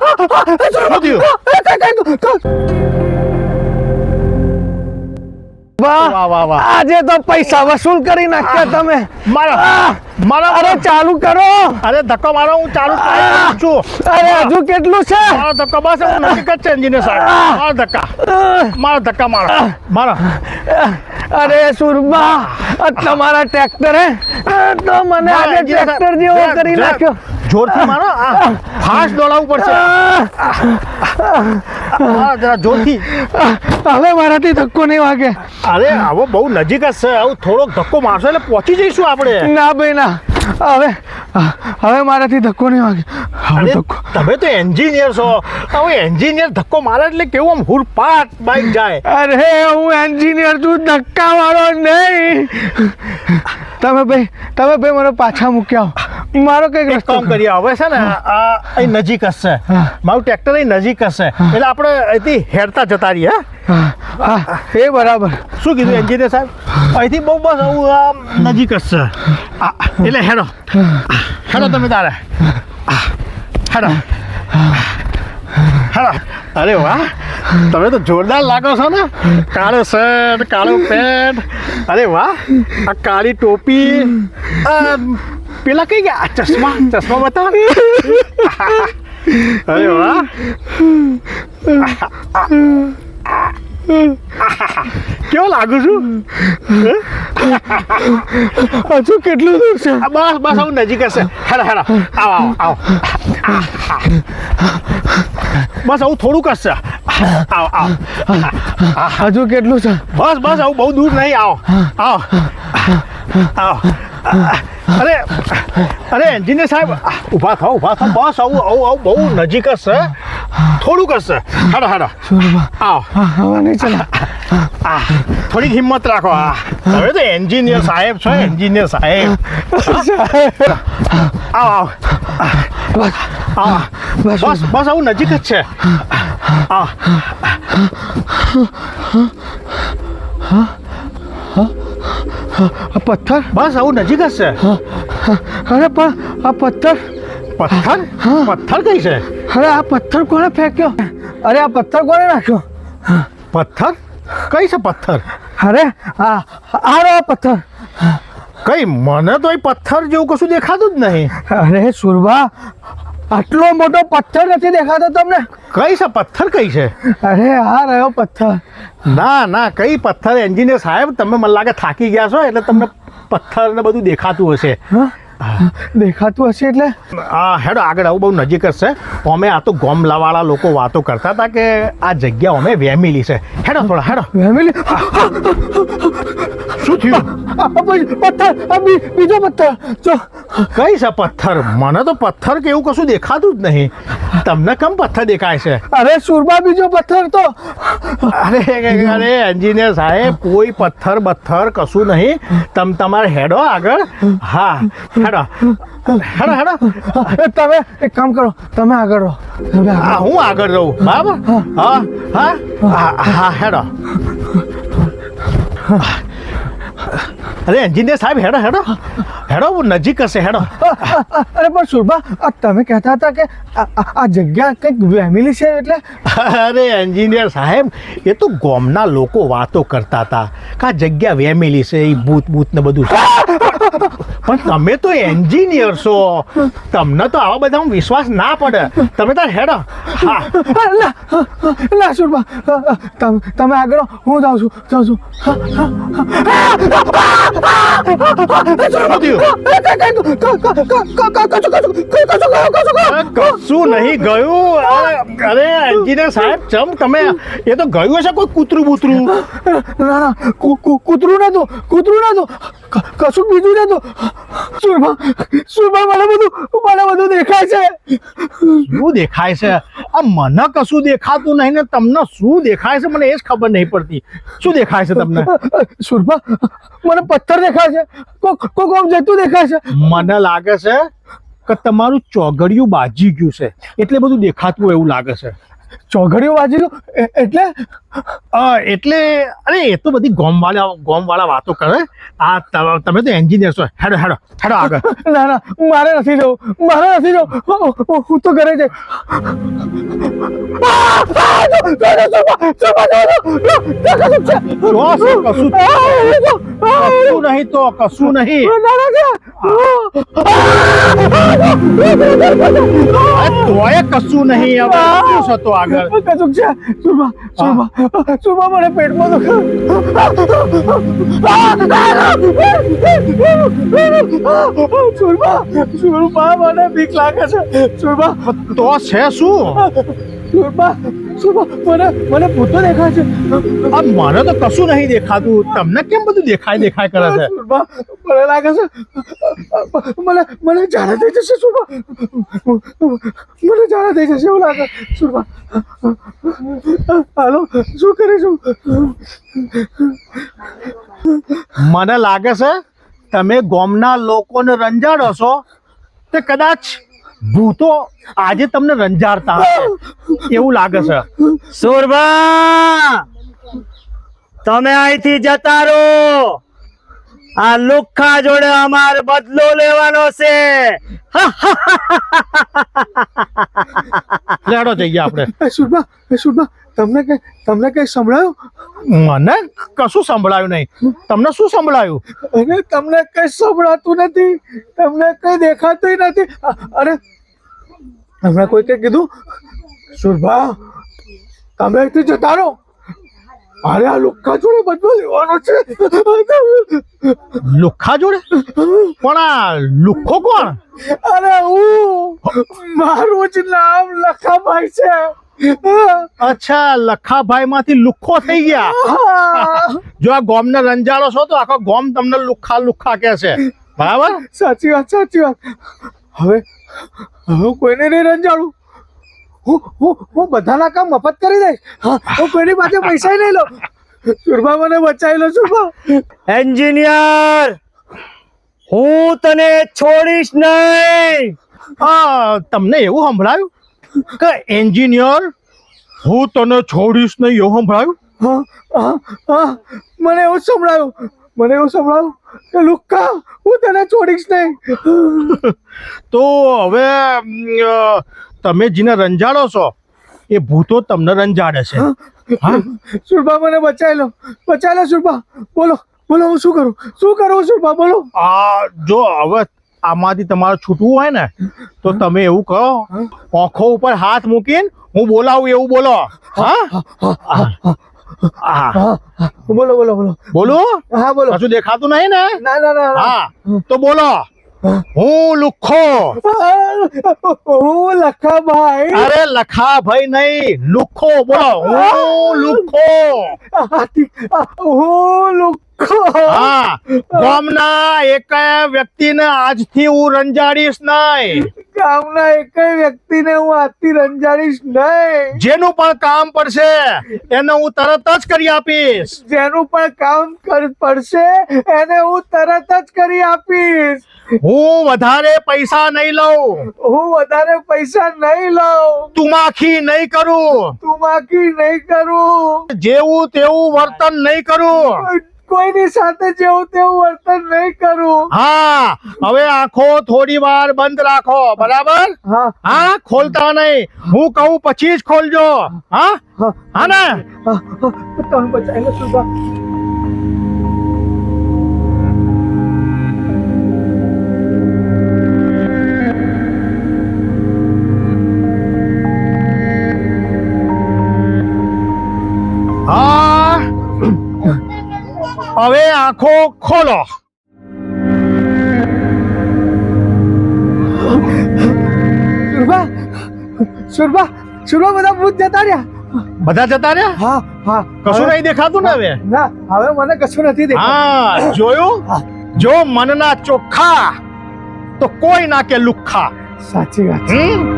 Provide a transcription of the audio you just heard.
શું થયું વાહ. વાહ વાહ વાહ. આજે તો પૈસા વસૂલ કરી નાખ્યા તમે. મારા! અરે ચાલુ કરો. અરે ધક્કો મારો હું ચાલુ કરી છું. અરે હજુ કેટલું છે? મારો ધક્કો બસ હું નજીક જ છે એન્જિનિયર સાહેબ. મારો ધક્કા. મારો ધક્કા મારો. મારો. અરે સુરબા તમારા ટ્રેક્ટર હે? તો મને આજે ટ્રેક્ટર જેવો કરી નાખ્યો. જોરથી મારો? આ ફાસ્ટ દોડાવવું પડશે. જરા જોરથી. હવે મારાથી ધક્કો નહીં વાગે. અરે આવો બહુ નજીક જ છે. આવું થોડોક ધક્કો મારશો એટલે પહોંચી જઈશું આપણે. ના ભાઈ ના. હવે હવે મારાથી ધક્કો નહીં વાગે. હવે ધક્કો. તમે તો એન્જિનિયર છો. હવે એન્જિનિયર ધક્કો મારે એટલે કેવું આમ હુરપાટ બાઈક જાય. અરે હું એન્જિનિયર છું ધક્કા વાળો નહીં. તમે ભાઈ તમે ભાઈ મને પાછા મૂક્યા. મારો કંઈક એક રસ્તો કામ કરીએ હવે છે ને આ અહીં નજીક હશે મારું ટ્રેક્ટર અહીં નજીક હશે એટલે આપણે અહીંથી હેરતા જતા રહીએ હા? હા. હા, એ બરાબર. શું કીધું એન્જિનિયર સાહેબ? અહીંથી બહુ બસ આવું આમ નજીક હશે એટલે હેડો. હેડો તમે તારે. હેડો. હેડો. અરે વાહ. તમે તો જોરદાર લાગો છો ને. કાળો શર્ટ કાળો પેન્ટ. અરે વાહ. આ કાળી ટોપી. પેલા કઈ ગયા ચશ્મા ચશ્મા બતાવો અરે વાહ કેવો લાગુ છું હજુ કેટલું દૂર છે બસ બસ આવું નજીક હશે હેડો આવો આવો આવો બસ આવું થોડુંક હશે આવો આવો હજુ કેટલું છે બસ બસ આવું બહુ દૂર નહીં આવો આવો આવો અરે અરે એન્જિનિયર સાહેબ ઊભા થાવ ઊભા થાવ બસ આવું આવું આવું બહુ નજીક જ છે. થોડુંક જ છે. હાડા હેડો હા હવે નહીં ચલા. આ થોડીક હિંમત રાખો આ. હવે તો એન્જિનિયર સાહેબ છો એન્જિનિયર સાહેબ. આવ આવ. બસ બસ આવું નજીક જ છે. આવો. આ પથ્થર? બસ આવું નજીક જ છે. અરે પણ આ પથ્થર પથ્થર? પથ્થર કઈ છે? અરે આ પથ્થર કોણે ફેંક્યો? અરે આ પથ્થર કોણે નાખ્યો? પથ્થર? કઈ છે પથ્થર? અરે આ આ રહ્યો પથ્થર. કઈ મને તો એ પથ્થર જેવું કશું દેખાતું જ નહીં. અરે સુરભા આટલો મોટો પથ્થર નથી દેખાતો તમને? કઈ છે? પથ્થર કઈ છે? અરે આ રહ્યો પથ્થર. ના ના કઈ પથ્થર? એન્જિનિયર સાહેબ તમે મને લાગે થાકી ગયા છો એટલે તમને પથ્થર ને બધું દેખાતું હશે. હા? દેખાતું હશે એટલે આ હેડો આગળ આવું બહુ નજીક જ છે અમે આ તો ગોમલાવાળા લોકો વાતો કરતા હતા કે આ જગ્યા અમે વેમેલી છે હેડો થોડા હેડો ફેમિલી શું થયું પથ્થર બીજો પથ્થર જો કઈ છે પથ્થર મને તો પથ્થર કે એવું કશું દેખાતું જ નહીં તમને કેમ પથ્થર દેખાય છે અરે સુરભા બીજો પથ્થર તો અરે અરે એન્જિનિયર સાહેબ કોઈ પથ્થર બથ્થર કશું નહીં તમ તમારે હેડો આગળ હા હેડો હેડો હેડો એ તમે એક કામ કરો તમે આગળ રહો તમે આગળ હા હું આગળ રહું બરાબર હા હા હા હા હેડો અરે એન્જિનિયર સાહેબ હેડો હેડો હેડો નજીક હશે હેડો અરે પણ સુરભા આ તમે કહેતા હતા કે આ- આ આ જગ્યા કંઈક ફેમિલી છે એટલે અરે એન્જિનિયર સાહેબ એ તો ગામના લોકો વાતો કરતા હતા કે આ જગ્યા વેમેલી છે એ ભૂત ભૂત ને બધું છે પણ તમે તો એન્જિનિયર છો. તમને તો આવા બધા વિશ્વાસ ના પડે. તમે તાર હેડ. હા. ના ના તમે તમે આગળ હું જાઉં છું જાઉં છું. કશું નહીં ગયું. અરે એન્જિનિયર સાહેબ ચમ તમે? એ તો ગયું હશે કોઈ કૂતરું બૂતરું ના ના કૂતરું નતું કૂતરું નતું. કશું બીજું નતું. સુરભા સુરભા મને બધું મને બધું દેખાય છે? શું દેખાય છે? આ મને કશું દેખાતું નહીં ને તમને શું દેખાય છે? મને એ જ ખબર નહીં પડતી. શું દેખાય છે તમને? સુરભા મને પથ્થર દેખાય છે? કોક કોક આમ જતું દેખાય છે? મને લાગે છે કે તમારું ચોગડિયું બાજી ગયું છે. એટલે બધું દેખાતું એવું લાગે છે. ચોઘડીઓ દો એટલે એટલે અરે એ તો બધી ગોમવાળા ગોમવાળા વાતો કરે આ તમે તો એન્જિનિયર છો હેડો હેડો હેડો આગળ ના ના મારે નથી જવું મારે નથી જવું હું- તો ઘરે જઈ કશું નહીં તો કશું નહીં તોય કશું નહીં હવે. શું આગળ? છે. સુરભા સુરભા સુરભા મને પેટમાં દુખે. સુરભા સુરભા મને બીક લાગે છે. સુરભા તો છે શું? સુરભા સુરભા મને મને ભૂતો દેખાય છે? આ મને તો કશું નહીં દેખાતું. તમને કેમ બધું દેખાય દેખાય કરે છે? મને લાગે છે મને મને જાણે થઈ જશે સુરભા મને જાણે થઈ જશે એવું લાગે. સુરભા હાલો શું કરીશું? મને લાગે છે તમે ગોમના લોકોને રંજાડો છો. તે કદાચ ભૂતો આજે તમને રંજાડતા એવું લાગે છે. સુરભા તમે અહીંથી જતા રહો. આ લુખા જોડે અમારે બદલો લેવાનો છે. લેડો જઈએ આપણે. એ સુરભા તમને કઈ તમને કઈ સંભળાયું? મને કશું સંભળાયું નહીં. તમને શું સંભળાયું? અરે તમને કઈ સંભળાતું નથી. તમને કઈ દેખાતું નથી. અરે હમણાં કોઈ કઈ કીધું? સુરભા તમે જતા રહો. અરે આ લુખ્ખા જોડે બદલો લેવાનો છે. લુખ્ખા જોડે? પણ આ લુખ્ખો કોણ? અરે હું મારું જ નામ લખાભાઈ છે. અચ્છા લખાભાઈ માંથી લુખ્ખો થઈ ગયા. જો આ ગોમ ને રંજાડો છો તો આખો ગોમ તમને લુખ્ખા લુખ્ખા કે છે. બરાબર? સાચી વાત સાચી વાત. હવે હવે કોઈને નહીં રંજાડું. હું હું હું બધાના કામ મફત કરી દઈશ? હા કોઈની પાસે પૈસા નહીં લઉં. સુરભા મને બચાવી લો સુરભા. એન્જિનિયર હું તને છોડીશ નહીં. આ તમને એવું સંભળાયું? કે એન્જિનિયર હું તને છોડીશ નહીં એવું સંભળાયું? હા હા હા મને એવું સંભળાયું. મને એવું સંભળાયું કે લુક્કા હું તને છોડીશ નહીં. તો હવે તમે જેને રંજાડો છો એ ભૂતો તમને રંજાડે છે. સુરબા મને બચાવી લો. બચાવી લો સુરભા. બોલો બોલો હું શું કરું? શું કરું સુરબા બોલો. આ જો હવે આમાંથી તમારે છૂટવું હોય ને તો તમે એવું કહો આંખો ઉપર હાથ મૂકીને હું બોલાવું એવું બોલો. હા? હા બોલો બોલો બોલો. હા બોલો. કશું દેખાતું નહીં ના? ના ના ના હા. તો બોલો. હું લુખ્ખો હું લખાભાઈ. અરે લખા ભાઈ નહીં લુખ્ખો બોલો. હું લુખો. હું લુખો. હા ગામના એક વ્યક્તિને આજથી હું રંજાડીશ નહીં. ગામના એક વ્યક્તિને હું આજથી રંજાડીશ નહીં. જેનું પણ કામ પડશે એને હું તરત જ કરી આપીશ. જેનું પણ કામ પડશે એને હું તરત જ કરી આપીશ. હું વધારે પૈસા નહીં લઉં. હું વધારે પૈસા નહીં લઉં. તુમાખી નહીં કરું. તુમાખી નહીં કરું. જેવું તેવું વર્તન નહીં કરું. કોઈની સાથે જેવું તેવું વર્તન નહીં કરું. હા હવે આંખો થોડી વાર બંધ રાખો બરાબર? હા. હા ખોલતા નહીં. હું કહું પછી જ ખોલજો. હા? હા. ને? તમે બચાવી લો હવે આંખો ખોલો સુરભા સુરભા સુરભા બધા ભૂત જતા રહ્યા બધા જતા રહ્યા હા હા કશું હવે- નહીં દેખાતું ને હવે ના હવે મને કશું નથી દેખાતું હા જોયું જો મનના ચોખ્ખા તો કોઈ ના કે લુખ્ખા સાચી વાત છે. હમ